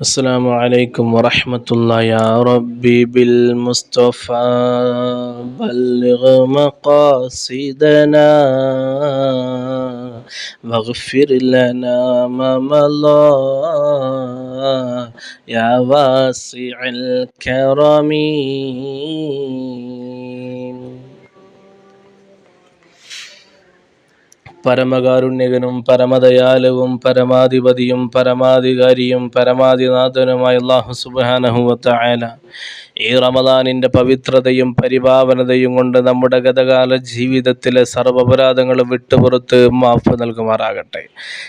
السلام عليكم ورحمة الله يا ربي بالمصطفى. بلغ مقاصدنا. واغفر لنا ما مضى. يا واسع الكرم. പരമകാരുണ്യകനും പരമദയാലുവും പരമാധിപതിയും പരമാധികാരിയും പരമാധിനാഥനുമായ അള്ളാഹു സുബാനഹുവത്തായാല ഈ റമദാനിന്റെ പവിത്രതയും പരിപാവനതയും കൊണ്ട് നമ്മുടെ ഗതകാല ജീവിതത്തിലെ സർവപരാധങ്ങളും വിട്ടുപുറത്ത് മാപ്പ് നൽകുമാറാകട്ടെ.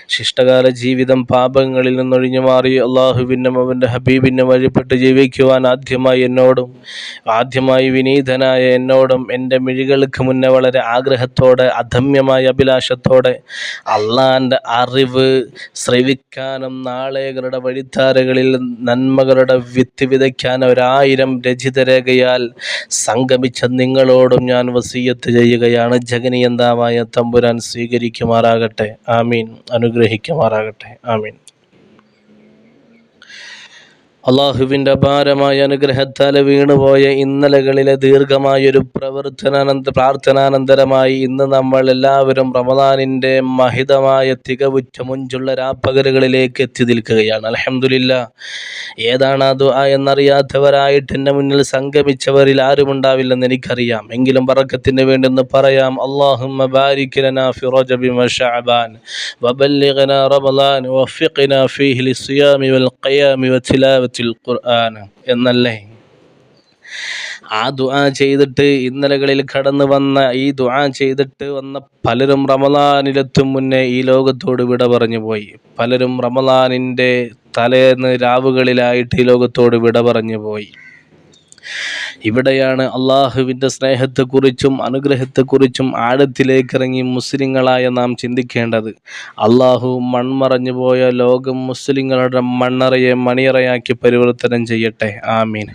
ശിഷ്ടകാല ജീവിതം പാപങ്ങളിൽ നിന്നൊഴിഞ്ഞു മാറി അള്ളാഹുവിനും അവന്റെ ഹബീബിനും വഴിപ്പെട്ട് ജീവിക്കുവാൻ ആദ്യമായി എന്നോടും ആദ്യമായി വിനീതനായ എന്നോടും എന്റെ മിഴികൾക്ക് മുന്നേ വളരെ ആഗ്രഹത്തോടെ അധമ്യമായ അഭിലാഷത്തോടെ അള്ളാന്റെ അറിവ് ശ്രവിക്കാനും നാളെകളുടെ വഴിത്താരകളിൽ നന്മകളുടെ വിത്ത് വിതയ്ക്കാൻ ഒരായിരം രചിതരേഖയാൽ സംഗമിച്ച നിങ്ങളോടും ഞാൻ വസീയത്ത് ചെയ്യുകയാണ്. ജഗനിയന്താവായ തമ്പുരാൻ സ്വീകരിക്കുമാറാകട്ടെ. ആമീൻ. അനുഗ്രഹിക്കുമാറാകട്ടെ. ആമീൻ. അള്ളാഹുവിന്റെ അപാരമായ അനുഗ്രഹത്താൽ വീണുപോയ ഇന്നലകളിലെ ദീർഘമായൊരു പ്രവർത്തനാനന്ദ പ്രാർത്ഥനാനന്തരമായി ഇന്ന് നമ്മൾ എല്ലാവരും റമദാനിന്റെ മഹിതമായ തികവുറ്റ മുഞ്ചുള്ള രാപ്പകലുകളിലേക്ക് എത്തി നിൽക്കുകയാണ്. അലഹമുല്ല ഏതാണ് അത് ആ എന്നറിയാത്തവരായിട്ട് എന്റെ മുന്നിൽ സംഗമിച്ചവരിൽ ആരുമുണ്ടാവില്ലെന്ന് എനിക്കറിയാം. എങ്കിലും പറക്കത്തിന് വേണ്ടി ഒന്ന് പറയാം അള്ളാഹുമ്മ ഫീഹി വൽ ഖിയാമി വതിലാവത്തിൽ ഖുർആന എന്നല്ലേ? ആ ദുആ ചെയ്തിട്ട് ഇന്നലകളിൽ കടന്നു വന്ന ഈ ദുആ ചെയ്തിട്ട് വന്ന പലരും റമദാനിലെത്തും മുന്നേ ഈ ലോകത്തോട് വിട പറഞ്ഞു പോയി. പലരും റമദാനിന്റെ തലേന്ന് രാവുകളിലായിട്ട് ഈ ലോകത്തോട് വിട പറഞ്ഞു പോയി. ഇവിടെയാണ് അള്ളാഹുവിന്റെ സ്നേഹത്തെക്കുറിച്ചും അനുഗ്രഹത്തെക്കുറിച്ചും ആഴത്തിലേക്ക് ഇറങ്ങി മുസ്ലിങ്ങളായ നാം ചിന്തിക്കേണ്ടത്. അള്ളാഹു മൺമറഞ്ഞു പോയ ലോകം മുസ്ലിങ്ങളുടെ മണ്ണറയെ മണിയറയാക്കി പരിവർത്തനം ചെയ്യട്ടെ. ആമീൻ.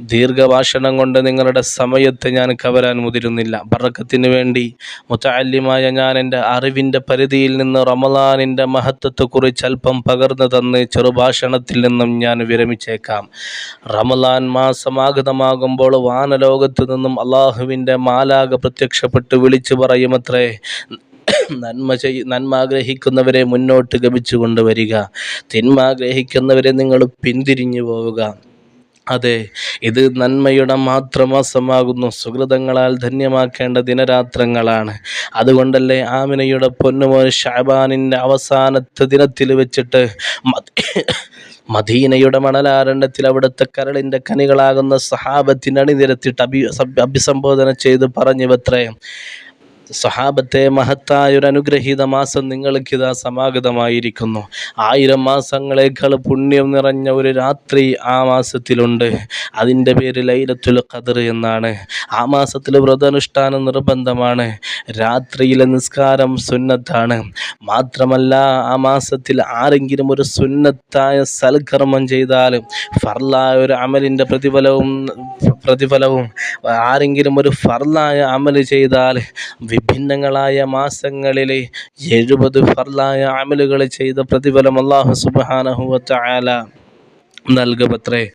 ദീർഘഭാഷണം കൊണ്ട് നിങ്ങളുടെ സമയത്തെ ഞാൻ കവരാൻ മുതിരുന്നില്ല. ബറക്കത്തിന് വേണ്ടി മുത്തല്യമായ ഞാൻ എന്റെ അറിവിന്റെ പരിധിയിൽ നിന്ന് റമലാനിന്റെ മഹത്വത്തെക്കുറിച്ച് അല്പം പകർന്നു തന്ന് ചെറുഭാഷണത്തിൽ നിന്നും ഞാൻ വിരമിച്ചേക്കാം. റമലാൻ മാസമാഗതമാകുമ്പോൾ വാനലോകത്തു നിന്നും അള്ളാഹുവിന്റെ മാലാക പ്രത്യക്ഷപ്പെട്ട് വിളിച്ചു പറയുമത്രേ നന്മ ചെയ് നന്മ ആഗ്രഹിക്കുന്നവരെ മുന്നോട്ട് ഗമിച്ചു കൊണ്ടുവരിക. തിന്മ ആഗ്രഹിക്കുന്നവരെ നിങ്ങൾ പിന്തിരിഞ്ഞു പോവുക. അതെ ഇത് നന്മയുടെ മാത്രം മാസമാകുന്നു. സുഹൃതങ്ങളാൽ ധന്യമാക്കേണ്ട ദിനരാത്രങ്ങളാണ്. അതുകൊണ്ടല്ലേ ആമിനയുടെ പൊന്നുമോൻ ഷാബാനിന്റെ അവസാനത്തെ ദിനത്തിൽ വെച്ചിട്ട് മദീനയുടെ മണലാരണ്യത്തിൽ അവിടുത്തെ കരളിന്റെ കനികളാകുന്ന സഹാബത്തിന് അണിനിരത്തിട്ട് അഭി അഭിസംബോധന ചെയ്ത് പറഞ്ഞു വത്രേ സഹാബത്തെ മഹത്തായ ഒരു അനുഗ്രഹീത മാസം നിങ്ങൾക്കിതാ സമാഗതമായിരിക്കുന്നു. ആയിരം മാസങ്ങളേക്കാൾ പുണ്യം നിറഞ്ഞ ഒരു രാത്രി ആ മാസത്തിലുണ്ട്. അതിന്റെ പേര് ലൈലത്തുൽ ഖദർ എന്നാണ്. ആ മാസത്തിൽ വ്രതാനുഷ്ഠാനം നിർബന്ധമാണ്. രാത്രിയിലെ നിസ്കാരം സുന്നത്താണ്. മാത്രമല്ല ആ മാസത്തിൽ ആരെങ്കിലും ഒരു സുന്നത്തായ സൽക്കർമ്മം ചെയ്താൽ ഫർലായ ഒരു അമലിന്റെ പ്രതിഫലവും പ്രതിഫലവും. ആരെങ്കിലും ഒരു ഫർലായ അമൽ ചെയ്താൽ വിഭിന്നങ്ങളായ മാസങ്ങളിൽ എഴുപത് ഫർലായ അമലുകൾ ചെയ്ത പ്രതിഫലം അള്ളാഹു സുബാനഹുവല നൽകുമത്രേ.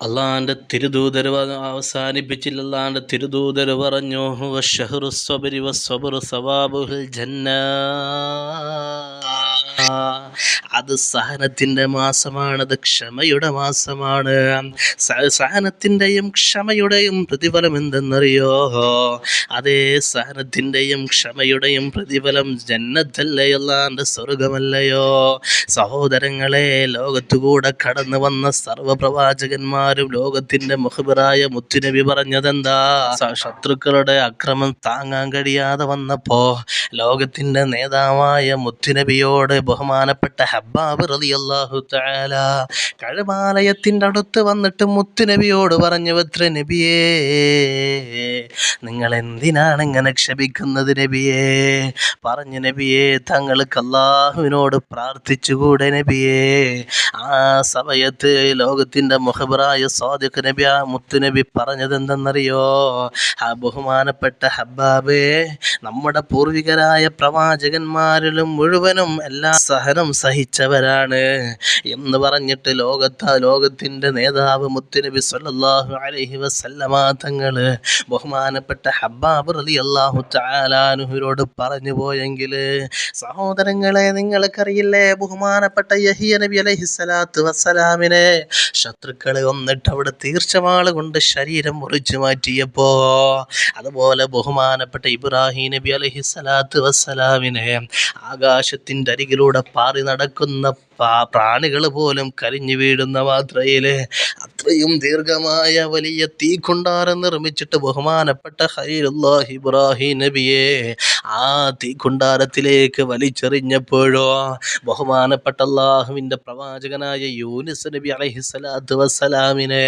അള്ളാഹാന്റെ തിരുദൂതർ അവസാനിപ്പിച്ചില്ല. അള്ളാഹാന്റെ തിരുദൂതർ പറഞ്ഞു വഷഹറു സ്വബരി വസ്വബറു സവാബുൽ ജന്ന അത് സഹനത്തിന്റെ മാസമാണ് അത് ക്ഷമയുടെ മാസമാണ്. സഹനത്തിന്റെയും ക്ഷമയുടെയും പ്രതിഫലം എന്തെന്നറിയോ? അതേ സഹനത്തിന്റെയും ക്ഷമയുടെയും പ്രതിഫലം ജന്നത്തല്ലേ അല്ലാണ്ട് സ്വർഗമല്ലയോ സഹോദരങ്ങളെ ലോകത്തുകൂടെ കടന്നു വന്ന സർവപ്രവാചകന്മാരും ലോകത്തിന്റെ മുഖബിറായ മുത്തുനബി പറഞ്ഞതെന്താ? ശത്രുക്കളുടെ അക്രമം താങ്ങാൻ കഴിയാതെ വന്നപ്പോ ലോകത്തിന്റെ നേതാവായ മുത്തുനബിയോട് ബഹുമാനപ്പെട്ട ഹബ്ബാബ് റളിയല്ലാഹു താല കഴമാലയത്തിന്റെ അടുത്ത് വന്നിട്ട് മുത്തുനബിയോട് പറഞ്ഞു വത്ര നബിയേ നിങ്ങൾ എന്തിനാണ് ഇങ്ങനെ ക്ഷമിക്കുന്നത് നബിയേ? പറഞ്ഞു നബിയേ തങ്ങൾക്ക് അള്ളാഹുവിനോട് പ്രാർത്ഥിച്ചുകൂടെ നബിയേ? ആ സമയത്ത് ലോകത്തിന്റെ മുഖബറായ സ്വാദിഖ് നബി ആ മുത്തുനബി പറഞ്ഞത് എന്തെന്നറിയോ ആ ബഹുമാനപ്പെട്ട ഹബ്ബാബേ നമ്മുടെ പൂർവികരായ പ്രവാചകന്മാരിലും മുഴുവനും എല്ലാ സഹനം സഹിച്ചവരാണ് എന്ന് പറഞ്ഞിട്ട് ലോകത്ത് ലോകത്തിന്റെ നേതാവ് മുത്തുനബി സല്ലാഹു അലഹി വസല്ലമ ബഹുമാനപ്പെട്ട ഹബ്ബാബ് റലി അള്ളാഹു ചാലാനുഹുരോട് പറഞ്ഞു പോയെങ്കിൽ സഹോദരങ്ങളെ നിങ്ങൾക്കറിയില്ലേ ബഹുമാനപ്പെട്ട യഹിയ നബി അലൈഹിസ്സലാത്തു വസ്സലാമിനെ ശത്രുക്കളെ ഒന്നിട്ട് അവിടെ തീർച്ചവാള കൊണ്ട് ശരീരം മുറിച്ചു മാറ്റിയപ്പോ അതുപോലെ ബഹുമാനപ്പെട്ട ഇബ്രാഹിം നബി അലൈഹിസ്സലാത്തു വസ്സലാമിനെ ആകാശത്തിന്റെ അരികിലൂടെ പാറി നടക്കുന്ന പ്രാണികൾ പോലും കരിഞ്ഞു വീഴുന്ന മാത്രയിൽ അത്രയും ദീർഘമായ വലിയ തീക്കുണ്ടാരം നിർമ്മിച്ചിട്ട് ബഹുമാനപ്പെട്ട ഖലീലുല്ലാഹി ഇബ്രാഹിം നബിയെ ആ തീക്കുണ്ടാരത്തിലേക്ക് വലിച്ചെറിഞ്ഞപ്പോഴോ ബഹുമാനപ്പെട്ട അള്ളാഹുവിന്റെ പ്രവാചകനായ യൂനിസ് നബി അലഹി സ്വലാത്തു വസ്സലാമിനെ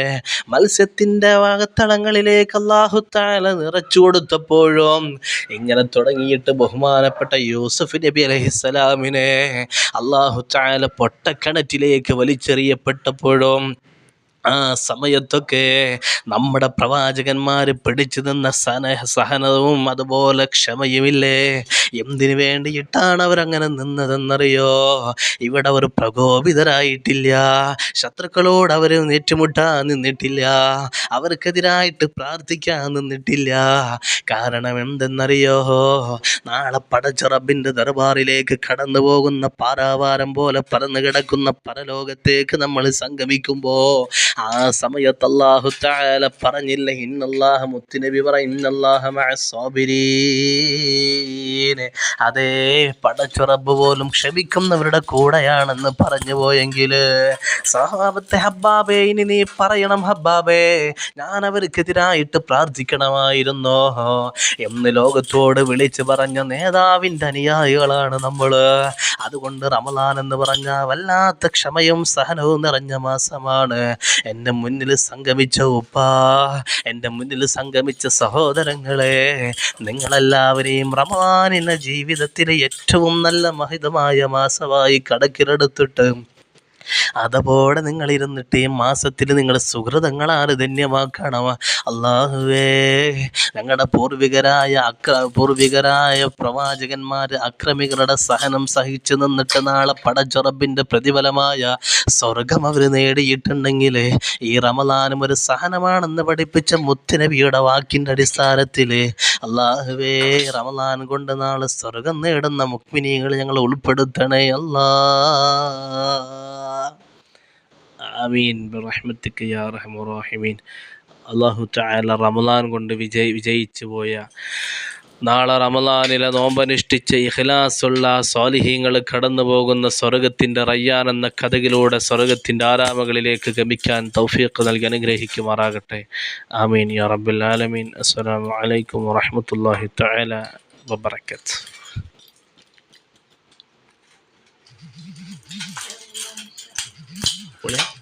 മത്സ്യത്തിന്റെ വാഗത്തളങ്ങളിലേക്ക് അള്ളാഹു താല നിറച്ചു കൊടുത്തപ്പോഴും ഇങ്ങനെ തുടങ്ങിയിട്ട് ബഹുമാനപ്പെട്ട യൂസഫ് നബി അലൈഹിസ്സലാമിനെ അള്ളാഹു താല പൊട്ടക്കിണറ്റിലേക്ക് വലിച്ചെറിയപ്പെട്ടപ്പോഴും ആ സമയത്തൊക്കെ നമ്മുടെ പ്രവാചകന്മാർ പിടിച്ചു നിന്ന സനഹ സഹനവും അതുപോലെ ക്ഷമയുമില്ലേ? എന്തിനു വേണ്ടിയിട്ടാണ് അവരങ്ങനെ നിന്നതെന്നറിയോ? ഇവിടെ അവർ പ്രകോപിതരായിട്ടില്ല. ശത്രുക്കളോട് അവർ ഏറ്റുമുട്ടാൻ നിന്നിട്ടില്ല. അവർക്കെതിരായിട്ട് പ്രാർത്ഥിക്കാൻ നിന്നിട്ടില്ല. കാരണം എന്തെന്നറിയോ? നാളെ പടച്ച റബ്ബിന്റെ ദർബാറിലേക്ക് കടന്നു പോകുന്ന പാരാവാരം പോലെ പറന്നു കിടക്കുന്ന പരലോകത്തേക്ക് നമ്മൾ സംഗമിക്കുമ്പോൾ ആ സമയത്ത് അള്ളാഹു താല പറഞ്ഞില്ല ഇന്നല്ലാഹ മുത്തുനബി പറ ഇന്നല്ലാഹ മഅസ്സാബിരീൻ അതേ പടച്ചുറബ് പോലും ക്ഷമിക്കുന്നവരുടെ കൂടെയാണെന്ന് പറഞ്ഞു പോയെങ്കിൽ സഹാബത്തെ ഹബ്ബാബേ ഇനി നീ പറയണം ഹബ്ബാബേ ഞാൻ അവർക്കെതിരായിട്ട് പ്രാർത്ഥിക്കണമായിരുന്നോ. എന്ന് ലോകത്തോട് വിളിച്ചു പറഞ്ഞ നേതാവിന്റെ അനുയായികളാണ് നമ്മൾ. അതുകൊണ്ട് റമലാൻ എന്ന് പറഞ്ഞ വല്ലാത്ത ക്ഷമയും സഹനവും നിറഞ്ഞ മാസമാണ്. എന്റെ മുന്നിൽ സംഗമിച്ച ഉപ്പ എന്റെ മുന്നിൽ സംഗമിച്ച സഹോദരങ്ങളെ നിങ്ങളെല്ലാവരെയും റമാനിന ജീവിതത്തിലെ ഏറ്റവും നല്ല മഹിതമായ മാസമായി കടക്കിലെടുത്തിട്ട് അതുപോലെ നിങ്ങൾ ഇരുന്നിട്ട് ഈ മാസത്തിൽ നിങ്ങൾ സുഹൃതങ്ങളാണ് ധന്യമാക്കണം അള്ളാഹുവേ ഞങ്ങളുടെ പൂർവികരായ അക്ര പൂർവികരായ പ്രവാചകന്മാർ അക്രമികളുടെ സഹനം സഹിച്ചു നിന്നിട്ട് നാളെ പടച്ചുറപ്പിന്റെ പ്രതിഫലമായ സ്വർഗം അവർ നേടിയിട്ടുണ്ടെങ്കിൽ ഈ റമദാനും ഒരു സഹനമാണെന്ന് പഠിപ്പിച്ച മുത്തുനബിയുടെ വാക്കിന്റെ അടിസ്ഥാനത്തിൽ അള്ളാഹുവേ റമദാൻ കൊണ്ട് നാളെ സ്വർഗം നേടുന്ന മുക്മിനികൾ ഞങ്ങൾ ഉൾപ്പെടുത്തണേ അല്ലാ ആമീൻ. റഹ്മത്തിക്ക് യാ റഹമുറാഹിമീൻ. അള്ളാഹു തആല റമലാൻ കൊണ്ട് വിജയ് വിജയിച്ചു പോയ നാളെ റമലാനിലെ നോമ്പനുഷ്ഠിച്ച് ഇഖ്ലാസുള്ള സ്വാലിഹീങ്ങൾ കടന്നു പോകുന്ന സ്വർഗത്തിന്റെ റയ്യാൻ എന്ന കഥകിലൂടെ സ്വർഗത്തിന്റെ ആരാമകളിലേക്ക് ഗമിക്കാൻ തൗഫീഖ് നൽകി അനുഗ്രഹിക്കുമാറാകട്ടെ. ആമീൻ. യാ റബ്ബുൽ ആലമീൻ. അസ്സലാമു അലൈക്കും വറഹ്മത്തുള്ളാഹി തആല വബറകാത്ത്. Boleh?